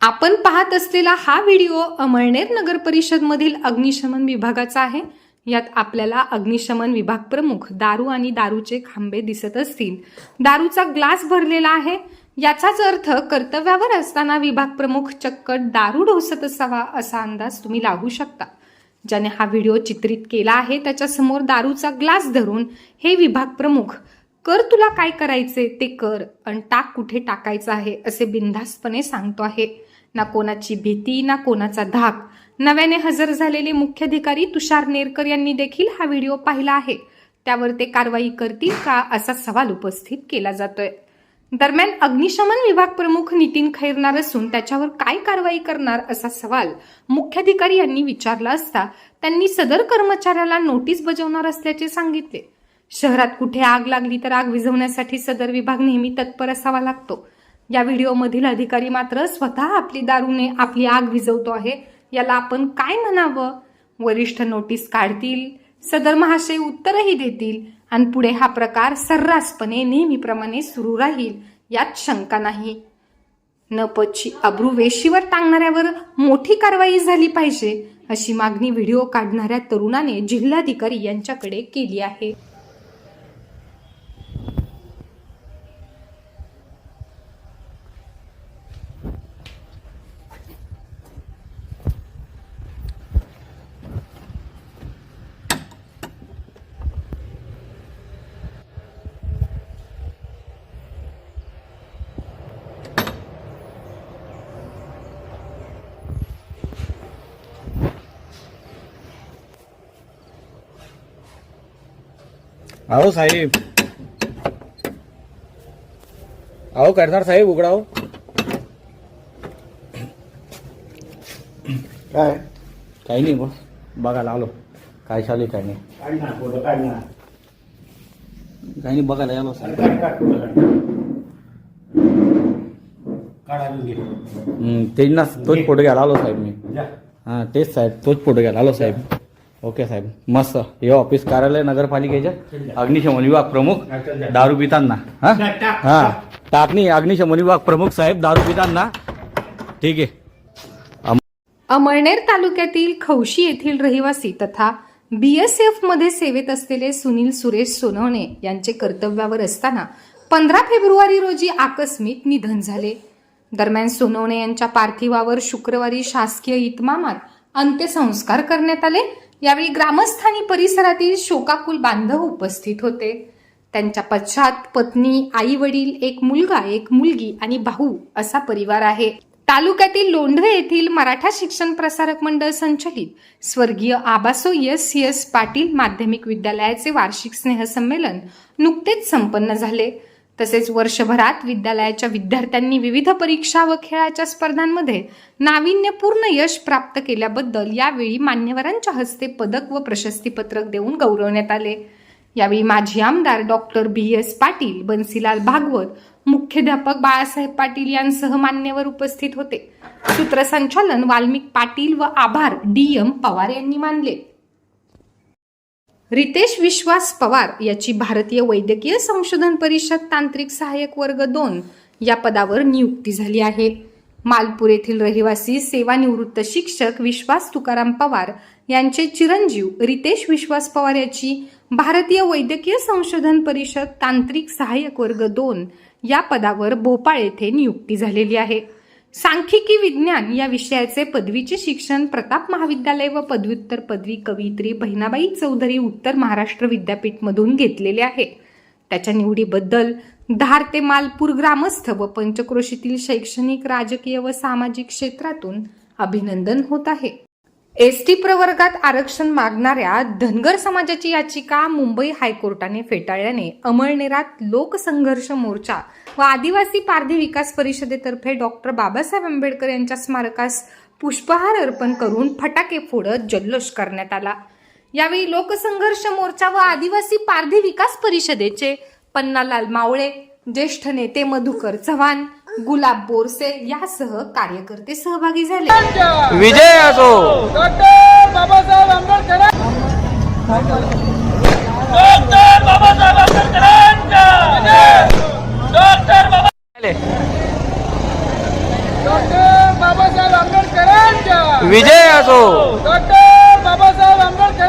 आपण पाहत असलेला हा व्हिडिओ अमळनेर नगर परिषदमधील अग्निशमन विभागाचा आहे. यात आपल्याला अग्निशमन विभाग प्रमुख दारू आणि दारूचे खांबे दिसत असतील. दारूचा ग्लास भरलेला आहे. याचाच अर्थ कर्तव्यावर असताना विभाग प्रमुख चक्क दारू ढोसत असावा असा अंदाज तुम्ही लागू शकता. ज्याने हा व्हिडिओ चित्रित केला आहे त्याच्यासमोर दारूचा ग्लास धरून हे विभाग प्रमुख कर तुला काय करायचे ते कर आणि टाक कुठे टाकायचं आहे असे बिनधास्तपणे सांगतो आहे. ना कोणाची भीती ना कोणाचा धाक. नव्याने हजर झालेले मुख्याधिकारी तुषार नेरकर यांनी देखील हा व्हिडिओ पाहिला आहे. त्यावर ते कारवाई करतील का असा सवाल उपस्थित केला जातोय. दरम्यान अग्निशमन विभाग प्रमुख नितीन खैरनार असून त्याच्यावर काय कारवाई करणार असा सवाल मुख्याधिकारी यांनी विचारला असता त्यांनी सदर कर्मचाऱ्याला नोटीस बजावणार असल्याचे सांगितले. शहरात कुठे आग लागली तर आग विझवण्यासाठी सदर विभाग नेहमी तत्पर असावा लागतो. या व्हिडिओमधील अधिकारी मात्र स्वतः आपली दारूने आपली आग विझवतो आहे. याला आपण काय म्हणावं? वरिष्ठ नोटीस काढतील सदर महाशय उत्तरही देतील आणि पुढे हा प्रकार सर्रासपणे नेहमीप्रमाणे सुरू राहील यात शंका नाही. नपची अब्रू वेशीवर टांगणाऱ्यावर मोठी कारवाई झाली पाहिजे अशी मागणी व्हिडिओ काढणाऱ्या तरुणाने जिल्हाधिकारी यांच्याकडे केली आहे. अहो साहेब। अहो करणार साहेब उघडा हो काय? काही नाही बस. बघायला आलो काय चालू आहे काय नाही. काही नाही बघायला आलो साहेब हम्म, तेच ना तोच फोटो घ्यायला आलो साहेब मी. हां तेच साहेब तोच फोटो घ्यायला आलो साहेब. ओके साहेब मस्त. हे ऑफिस कार्यालय नगरपालिकेच्या अग्निशमन विभाग प्रमुख दारू पितांना. हा? हा. टाकणी अग्निशमन विभाग प्रमुख साहेब दारू पितांना. ठीक आहे. अमळनेर तालुक्यातील खौशी येथील रहिवासी तथा बीएसएफमध्ये सेवेत असलेले सुनील सुरेश सोनवणे यांचे कर्तव्यावर असताना पंधरा फेब्रुवारी रोजी आकस्मिक निधन झाले. दरम्यान सोनवणे यांच्या पार्थिवावर शुक्रवारी शासकीय इतमामात अंत्यसंस्कार करण्यात आले. यावेळी ग्रामस्थानी परिसरातील शोकाकुल बांधव उपस्थित होते. त्यांच्या पश्चात पत्नी आई वडील एक मुलगा एक मुलगी आणि भाऊ असा परिवार आहे. तालुक्यातील लोंढवे येथील मराठा शिक्षण प्रसारक मंडळ संचलित स्वर्गीय Abaso S S S Patil माध्यमिक विद्यालयाचे वार्षिक स्नेहसंमेलन नुकतेच संपन्न झाले. तसेच वर्षभरात विद्यालयाच्या विद्यार्थ्यांनी विविध परीक्षा व खेळाच्या स्पर्धांमध्ये नाविन्यपूर्ण यश प्राप्त केल्याबद्दल यावेळी मान्यवरांच्या हस्ते पदक व प्रशस्तीपत्रक देऊन गौरवण्यात आले. यावेळी माजी आमदार doctor B S Patil Bansilal Bhagwat मुख्याध्यापक बाळासाहेब पाटील यांसह मान्यवर उपस्थित होते. सूत्रसंचालन वाल्मिक पाटील व आभार डी एम पवार यांनी मानले. रितेश विश्वास पवार याची भारतीय वैद्यकीय संशोधन परिषद तांत्रिक सहाय्यक वर्ग दोन या पदावर नियुक्ती झाली आहे. मालपूर येथील रहिवासी सेवानिवृत्त शिक्षक विश्वास तुकाराम पवार यांचे चिरंजीव रितेश विश्वास पवार याची भारतीय वैद्यकीय संशोधन परिषद तांत्रिक सहाय्यक वर्ग दोन या पदावर भोपाळ येथे नियुक्ती झालेली आहे. सांख्यिकी विज्ञान या विषयाचे पदवीचे शिक्षण प्रताप महाविद्यालय व पदव्युत्तर पदवी कवयित्री बहिणाबाई चौधरी उत्तर महाराष्ट्र विद्यापीठमधून घेतलेले आहे. त्याच्या निवडीबद्दल धार ते मालपूर ग्रामस्थ व पंचक्रोशीतील शैक्षणिक राजकीय व सामाजिक क्षेत्रातून अभिनंदन होत आहे. एस टी प्रवर्गात आरक्षण मागणाऱ्या धनगर समाजाची याचिका मुंबई हायकोर्टाने फेटाळल्याने अमळनेरात लोकसंघर्ष मोर्चा व आदिवासी पारधी विकास परिषदेतर्फे डॉक्टर बाबासाहेब आंबेडकर यांच्या स्मारकास पुष्पहार अर्पण करून फटाके फोडत जल्लोष करण्यात आला. यावेळी लोकसंघर्ष मोर्चा व आदिवासी पारधी विकास परिषदेचे पन्नालाल मावळे ज्येष्ठ नेते मधुकर चव्हाण गुलाब बोरसे यासह कार्यकर्ते सहभागी झाले. विजय असो. Doctor Babasaheb Ambedkar doctor doctor विजय असो. डॉक्टर बाबासाहेब आंबेडकर